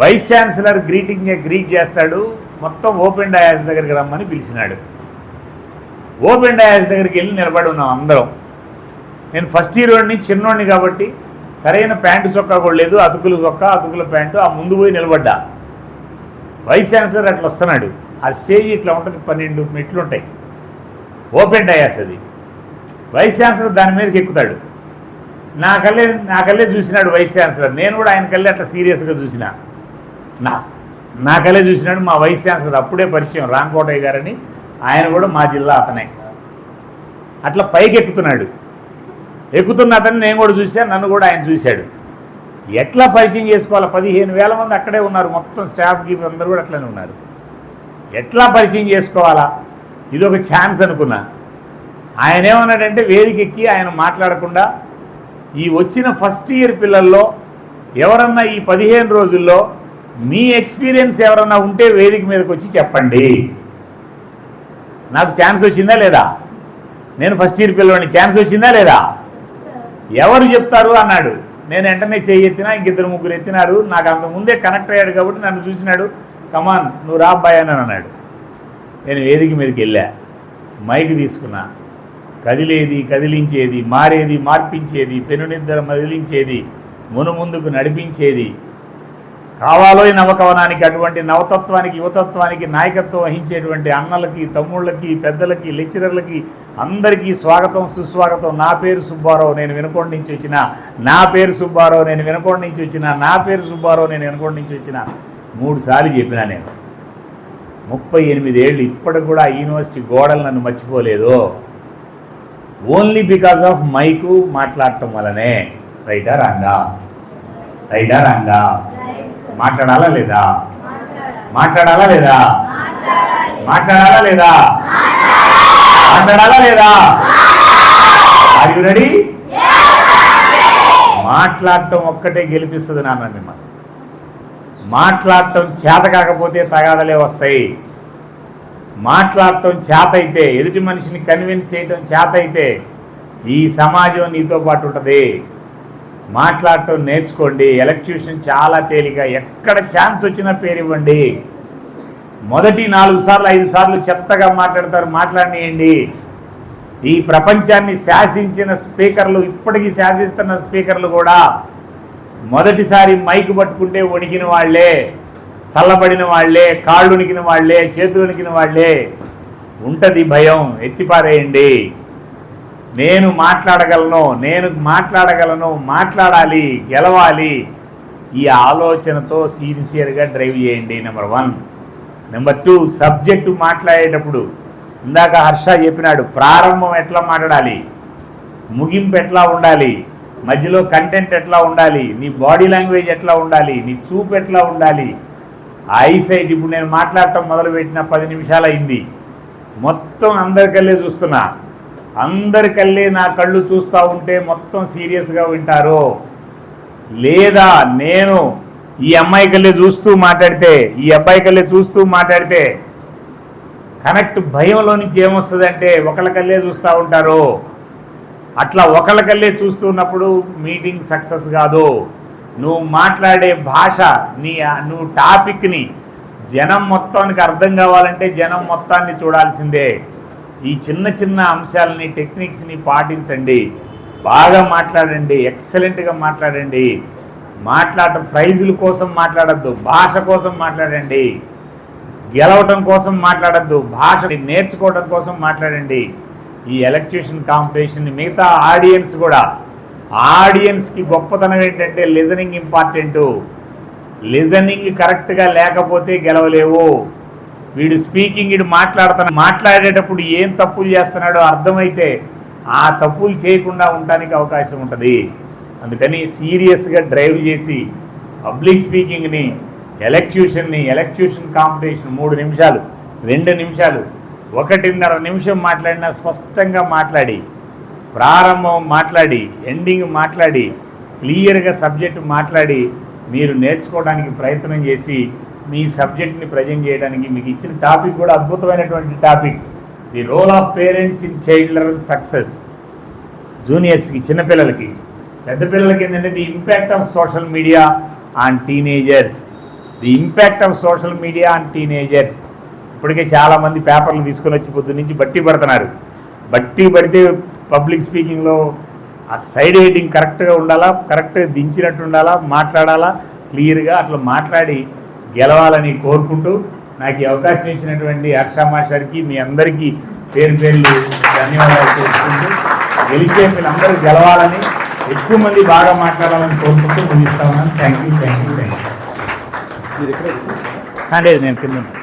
Vice chancellor greeting greet చేస్తాడు. మొత్తం open dais దగ్గరికి రమ్మని పిలిచినాడు. ఓపెన్ డయాస్ దగ్గరికి వెళ్ళి నిలబడి ఉన్నాం అందరం. నేను ఫస్ట్ ఇయర్ చిన్నోడిని కాబట్టి సరైన ప్యాంటు చొక్కా కూడా లేదు అతుకులు చొక్కా అతుకుల ప్యాంటు ఆ ముందు పోయి నిలబడ్డా. వైస్ ఛాన్సలర్ అట్లా వస్తున్నాడు. ఆ స్టేజ్ ఇట్లా ఉంటుంది పన్నెండు మెట్లు ఉంటాయి ఓపెన్ డయాస్ అది. వైస్ ఛాన్సలర్ దాని మీదకి ఎక్కుతాడు. నాకల్లే నాకల్లే చూసినాడు వైస్ ఛాన్సలర్. నేను కూడా ఆయనకల్లే అట్లా సీరియస్గా చూసినా. నా నా కళ్ళే చూసినాడు మా వైస్ ఛాన్సలర్ అప్పుడే పరిచయం రాంకోటయ్య గారని ఆయన కూడా మా జిల్లా అతనే. అట్లా పైకి ఎక్కుతున్నాడు ఎక్కుతున్న అతన్ని నేను కూడా చూశాను నన్ను కూడా ఆయన చూశాడు. ఎట్లా పరిచయం చేసుకోవాలి? పదిహేను వేల మంది అక్కడే ఉన్నారు మొత్తం స్టాఫ్ గీఫ్ అందరూ కూడా అట్లనే ఉన్నారు. ఎట్లా పరిచయం చేసుకోవాలా? ఇది ఒక ఛాన్స్ అనుకున్నా. ఆయన ఏమన్నాడంటే వేదికెక్కి ఆయన మాట్లాడకుండా ఈ వచ్చిన ఫస్ట్ ఇయర్ పిల్లల్లో ఎవరన్నా ఈ పదిహేను రోజుల్లో మీ ఎక్స్పీరియన్స్ ఎవరన్నా ఉంటే వేదిక మీదకి వచ్చి చెప్పండి. నాకు ఛాన్స్ వచ్చిందా లేదా? నేను ఫస్ట్ ఇయర్ పిల్లవాడిని ఛాన్స్ వచ్చిందా లేదా? ఎవరు చెప్తారు అన్నాడు. నేను వెంటనే చేయి ఎత్తినా ఇంకిద్దరు ముగ్గురు ఎత్తినారు. నాకు అంత ముందే కనెక్ట్ అయ్యాడు కాబట్టి నన్ను చూసినాడు. కమాన్ నువ్వు రా అబ్బాయి అని అన్నాడు. నేను వేదిక మీదకి వెళ్ళా. మైక్ తీసుకున్నా. కదిలేది కదిలించేది మారేది మార్పించేది పెనునిద్దర మదిలించేది మును ముందుకు నడిపించేది కావాలో ఈ నవకవనానికి అటువంటి నవతత్వానికి యువతత్వానికి నాయకత్వం వహించేటువంటి అన్నలకి తమ్ముళ్ళకి పెద్దలకి లెక్చరర్లకి అందరికీ స్వాగతం సుస్వాగతం. నా పేరు సుబ్బారావు నేను వినకొండ నుంచి వచ్చిన. నా పేరు సుబ్బారావు నేను వినకొండ నుంచి వచ్చిన. నా పేరు సుబ్బారావు నేను వినకొండ నుంచి వచ్చిన. మూడు సార్లు చెప్పినా నేను. ముప్పై ఎనిమిది ఏళ్ళు ఇప్పటికి కూడా యూనివర్సిటీ గోడలు నన్ను మర్చిపోలేదు. ఓన్లీ బికాస్ ఆఫ్ మైకు మాట్లాడటం వల్లనే రైటా రాంగా రైటా రాంగా మాట్లాడాలా లేదా? మాట్లాడాలా. లేదా? మాట్లాడాలా. లేదా? మాట్లాడాలా లేదా? ఆర్ యు రెడీ మాట్లాడటం ఒక్కటే గెలిపిస్తుంది నాన్న మిమ్మల్ని. మాట్లాడటం చేత కాకపోతే తగాదలే వస్తాయి. మాట్లాడటం చేత అయితే ఎదుటి మనిషిని కన్విన్స్ చేయటం చేత అయితే ఈ సమాజం నీతో పాటు ఉంటుంది. మాట్లాడటం నేర్చుకోండి. ఎలక్ట్యూషన్ చాలా తేలిక. ఎక్కడ ఛాన్స్ వచ్చినా పేరు ఇవ్వండి. మొదటి నాలుగు సార్లు ఐదు సార్లు చెత్తగా మాట్లాడతారు. మాట్లాడనియండి. ఈ ప్రపంచాన్ని శాసించిన స్పీకర్లు ఇప్పటికీ శాసిస్తున్న స్పీకర్లు కూడా మొదటిసారి మైక్ పట్టుకుంటే వణికిన వాళ్ళే చల్లబడిన వాళ్ళే కాళ్ళు వణికిన వాళ్ళే చేతులు వణికిన వాళ్ళే. ఉంటుంది భయం. ఎత్తిపారేయండి. నేను మాట్లాడగలను నేను మాట్లాడగలను మాట్లాడాలి గెలవాలి. ఈ ఆలోచనతో సిన్సియర్గా డ్రైవ్ చేయండి number one. Number two subject మాట్లాడేటప్పుడు ఇందాక హర్ష చెప్పినాడు ప్రారంభం ఎట్లా మాట్లాడాలి? ముగింపు ఎట్లా ఉండాలి? మధ్యలో కంటెంట్ ఎట్లా ఉండాలి? నీ బాడీ లాంగ్వేజ్ ఎట్లా ఉండాలి? నీ చూపు ఎట్లా ఉండాలి? ఐసైట్ ఇప్పుడు నేను మాట్లాడటం మొదలుపెట్టిన పది నిమిషాలు అయింది మొత్తం అందరికల్లే చూస్తున్నా. అందరికల్లే నా కళ్ళు చూస్తూ ఉంటే మొత్తం సీరియస్గా వింటారు? లేదా నేను ఈ అమ్మాయి కల్లే చూస్తూ మాట్లాడితే ఈ అబ్బాయి కల్లే చూస్తూ మాట్లాడితే కనెక్ట్ భయంలో నుంచి ఏమొస్తుందంటే ఒకళ్ళకల్లే చూస్తూ ఉంటారు? అట్లా ఒకళ్ళకల్లే చూస్తున్నప్పుడు మీటింగ్ సక్సెస్ కాదు. నువ్వు మాట్లాడే భాష నీ నువ్వు టాపిక్ని జనం మొత్తానికి అర్థం కావాలంటే జనం మొత్తాన్ని చూడాల్సిందే. ఈ చిన్న చిన్న అంశాలని టెక్నిక్స్ని పాటించండి. బాగా మాట్లాడండి ఎక్సలెంట్గా మాట్లాడండి. మాట్లాడటం ప్రైజుల కోసం మాట్లాడద్దు భాష కోసం మాట్లాడండి. గెలవటం కోసం మాట్లాడద్దు భాష నేర్చుకోవడం కోసం మాట్లాడండి. ఈ ఎలక్ట్రిషన్ కాంపిటీషన్ మిగతా ఆడియన్స్ కూడా. ఆడియన్స్కి గొప్పతనం ఏంటంటే లిజనింగ్ ఇంపార్టెంటు లిజనింగ్ కరెక్ట్గా లేకపోతే గెలవలేవు. వీడు స్పీకింగ్ వీడు మాట్లాడుతున్న మాట్లాడేటప్పుడు ఏం తప్పులు చేస్తున్నాడో అర్థమైతే ఆ తప్పులు చేయకుండా ఉండడానికి అవకాశం ఉంటుంది. అందుకని సీరియస్గా డ్రైవ్ చేసి పబ్లిక్ స్పీకింగ్ని ఎలక్ట్యూషన్ని ఎలక్ట్యూషన్ కాంపిటీషన్ మూడు నిమిషాలు రెండు నిమిషాలు ఒకటిన్నర నిమిషం మాట్లాడినా స్పష్టంగా మాట్లాడి ప్రారంభం మాట్లాడి ఎండింగ్ మాట్లాడి క్లియర్గా సబ్జెక్టు మాట్లాడి మీరు నేర్చుకోవడానికి ప్రయత్నం చేసి మీ సబ్జెక్ట్ని ప్రజెంట్ చేయడానికి మీకు ఇచ్చిన టాపిక్ కూడా అద్భుతమైనటువంటి topic. The role of parents in child success. జూనియర్స్కి చిన్నపిల్లలకి. పెద్ద పిల్లలకి ఏంటంటే the impact of social media on teenagers. The impact of social media on teenagers. ఇప్పటికే చాలామంది పేపర్లు తీసుకొని వచ్చి పొద్దు నుంచి బట్టి పడుతున్నారు. బట్టి పడితే పబ్లిక్ స్పీకింగ్లో ఆ సైడ్ హెడ్డింగ్ కరెక్ట్గా ఉండాలా కరెక్ట్గా దించినట్టు ఉండాలా మాట్లాడాలా క్లియర్గా అట్లా మాట్లాడి గెలవాలని కోరుకుంటూ నాకు ఈ అవకాశం ఇచ్చినటువంటి హర్ష మాస్టర్కి మీ అందరికీ పేరు పేర్లు ధన్యవాదాలు చేసుకుంటూ గెలిచే మీరందరూ గెలవాలని ఎక్కువ మంది బాగా మాట్లాడాలని కోరుకుంటూ ముగిస్తా ఉన్నాను. Thank you thank you thank you లేదు నేను కింద ఉంటాను.